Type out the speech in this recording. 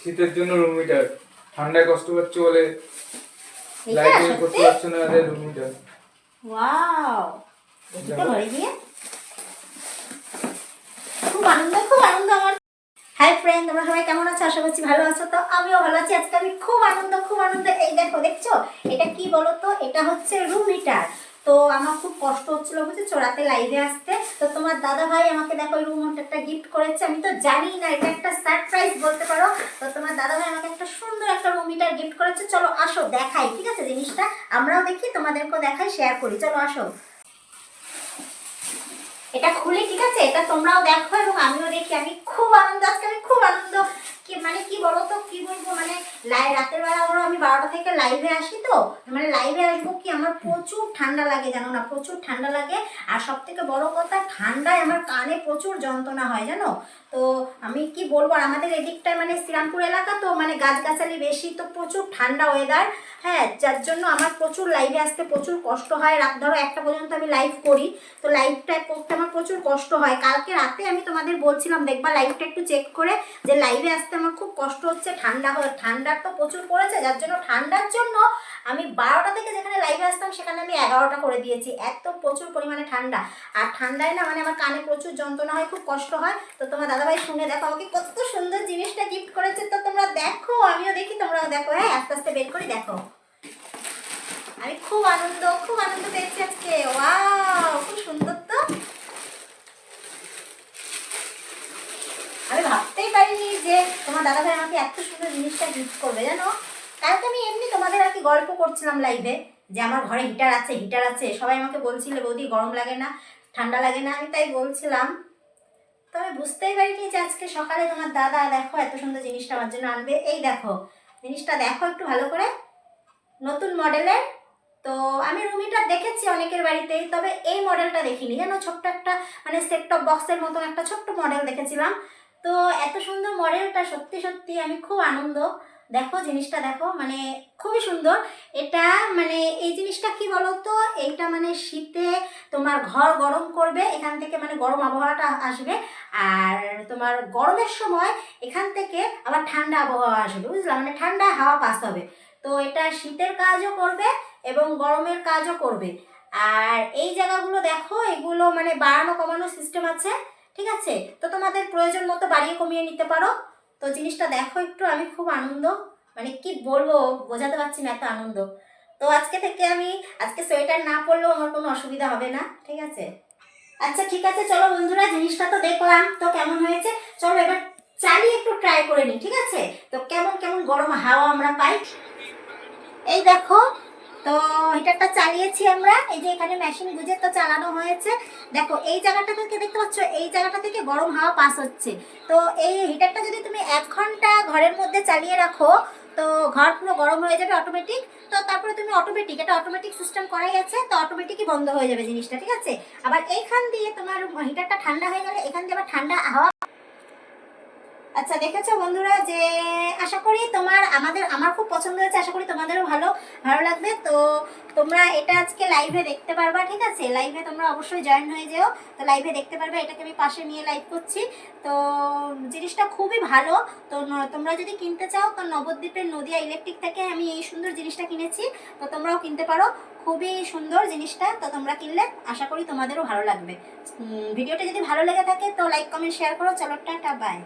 শীতের জন্য room heater ঠান্ডায় কষ্ট পাচ্ছে বলে এটা লাইটিং করতে সত্যি? পারছে না তাদের রুম হিটার ওয়াও খুব আনন্দ খুব আনন্দ আমার। হাই ফ্রেন্ড তোমরা সবাই কেমন আছো? আশা করছি ভালো আছো। তো আমিও ভালো আছি। আজকে আমি খুব আনন্দ খুব আনন্দ। এই দেখো দেখছ? এটা কি বলো তো এটা হচ্ছে রুম হিটার তো আমার খুব কষ্ট হচ্ছিল, বুঝেছ? রাতে লাইভে আসতে। তো তোমার দাদা ভাই আমাকে দেখো রুম হিটারটা গিফট করেছে। আমি তো জানি না, এটা একটা সারপ্রাইজ বলতে পারো। তো তোমার দাদা ভাই আমাকে একটা সুন্দর একটা রুম হিটার গিফট করেছে। চলো আসো, দেখাই, ঠিক আছে, জিনিসটা? আমরাও দেখি, তোমাদেরকেও দেখাই শেয়ার করি। চলো আসো। এটা খুলে, ঠিক আছে? এটা তোমরাও দেখো এবং আমিও দেখি। আমি খুব আনন্দ, আজকে আমি খুব আনন্দ। মানে কি বলো তো কি বলব মানে লাই রাতের বেলা ধরো আমি বারোটা থেকে লাইভে আসি তো মানে লাইভে আসব কি, আমার প্রচুর ঠান্ডা লাগে, জানো না, প্রচুর ঠান্ডা লাগে। আর সব থেকে বড় কথা, ঠান্ডায় আমার কানে প্রচুর যন্ত্রণা হয়, জানো? তো আমি কি বলব, আর আমাদের এদিকটায় মানে শ্রীরামপুর এলাকা তো মানে গাছগাছালি বেশি, তো প্রচুর ঠান্ডা ওয়েদার হ্যাঁ যার জন্য আমার প্রচুর লাইভে আসতে প্রচুর কষ্ট হয়। রাত ধরো একটা পর্যন্ত আমি লাইভ করি, তো লাইভটা করতে আমার প্রচুর কষ্ট হয়। কালকে রাতে আমি তোমাদের বলছিলাম, দেখবা লাইভটা একটু চেক করে যে লাইভে আসতে আমার খুব কষ্ট হচ্ছে, ঠান্ডা হয়, ঠান্ডার তো প্রচুর পড়েছে, যার জন্য ঠান্ডার জন্য আমি বারোটা থেকে যেখানে সেখানে আমি এগারোটা করে দিয়েছি। এত প্রচুর পরিমাণে ঠান্ডা। আর ঠান্ডায় না মানে আমার কানে প্রচুর যন্ত্রণা হয়, খুব কষ্ট হয়। তো তোমার দাদাভাই শুনে দেখো, আমাকে কত সুন্দর জিনিসটা গিফট করেছে। তো তোমরা দেখো, আমিও দেখি, তোমরাও দেখো। হ্যাঁ আস্তে আস্তে বের করে, দেখো। আমি খুব আনন্দ খুব আনন্দ পেয়েছি আজকে। ওয়াও, খুব সুন্দর তো। আমি ভাবতেই পারিনি যে তোমার দাদা ভাই আমাকে এত সুন্দর জিনিসটা গিফট করবে, জানো? কালকে আমি এমনি তোমাদের আর কি গল্প করছিলাম লাইভে যে আমার ঘরে হিটার আছে হিটার আছে। সবাই আমাকে বলছিলে, বৌদি, গরম লাগে না, ঠান্ডা লাগে না। আমি তাই বলছিলাম। তবে বুঝতেই পারিনি যে আজকে সকালে তোমার দাদা দেখো এত সুন্দর জিনিসটা আমার জন্য আনবে। এই দেখো, জিনিসটা দেখো একটু ভালো করে। নতুন মডেলের। তো আমি রুমিটা দেখেছি অনেকের বাড়িতেই তবে এই মডেলটা দেখিনি। জানো ছোট্ট একটা মানে সেট টপ বক্সের মতন একটা ছোট্ট মডেল দেখেছিলাম। তো এত সুন্দর মডেলটা সত্যি সত্যি আমি খুব আনন্দ। দেখো, জিনিসটা দেখো মানে খুবই সুন্দর। এটা মানে এই জিনিসটা কি বলতো? এইটা মানে শীতে তোমার ঘর গরম করবে, এখান থেকে মানে গরম আবহাওয়াটা আসবে। আর তোমার গরমের সময় এখান থেকে আবার ঠান্ডা আবহাওয়া আসবে বুঝলাম মানে ঠান্ডা হাওয়া পাস হবে। তো এটা শীতের কাজও করবে এবং গরমের কাজও করবে। আর এই জায়গাগুলো দেখো, এগুলো মানে বাড়ানো কমানো সিস্টেম আছে, ঠিক আছে? তো তোমাদের প্রয়োজন মতো বাড়িয়ে কমিয়ে নিতে পারো। তো জিনিসটা দেখো একটু, আমি খুব আনন্দ মানে কি বলব, বোঝাতে পারছি না এত আনন্দ। তো আজকে থেকে আমি, আজকে সোয়েটার না পরলেও আমার কোনো অসুবিধা হবে না, ঠিক আছে? আচ্ছা ঠিক আছে, চলো বন্ধুরা, জিনিসটা তো দেখলাম, তো কেমন হয়েছে? চলো এবার চালিয়ে একটু ট্রাই করে নিই ঠিক আছে? তো কেমন কেমন গরম হাওয়া আমরা পাই? এই দেখো তো হিটারটা চালিয়েছি আমরা। এই যে এখানে মেশিন গুজে তো চালানো হয়েছে। দেখো, এই জায়গাটা থেকে দেখতে পাচ্ছ, এই জায়গাটা থেকে গরম হাওয়া পাস হচ্ছে। তো এই হিটারটা যদি তুমি এক ঘণ্টা ঘরের মধ্যে চালিয়ে রাখো, তো ঘর পুরো গরম হয়ে যাবে অটোমেটিক তো তারপরে তুমি অটোমেটিক এটা অটোমেটিক সিস্টেম করাই আছে, তো অটোমেটিকই বন্ধ হয়ে যাবে জিনিসটা, ঠিক আছে? আবার এইখান দিয়ে তোমার হিটারটা ঠান্ডা হয়ে গেলে, এখান দিয়ে আবার ঠান্ডা হাওয়া আচ্ছা দেখেছ বন্ধুরা যে আশা করি তোমার আমাদের, আমার খুব পছন্দ হয়েছে, আশা করি তোমাদেরও ভালো ভালো লাগবে। তো তোমরা এটা আজকে লাইভে দেখতে পারবা, ঠিক আছে? লাইভে তোমরা অবশ্যই জয়েন হয়ে যেও। তো লাইভে দেখতে পারবে, এটাকে আমি পাশে নিয়ে লাইভ করছি। তো জিনিসটা খুবই ভালো। তো তোমরা যদি কিনতে চাও, তো নবদ্বীপের নদিয়া ইলেকট্রিক থেকে আমি এই সুন্দর জিনিসটা কিনেছি। তো তোমরাও কিনতে পারো। খুবই সুন্দর জিনিসটা। তো তোমরা কিনলে আশা করি তোমাদেরও ভালো লাগবে। ভিডিওটা যদি ভালো লেগে থাকে, তো লাইক কমেন্ট শেয়ার করো। চলো, টাটা বাই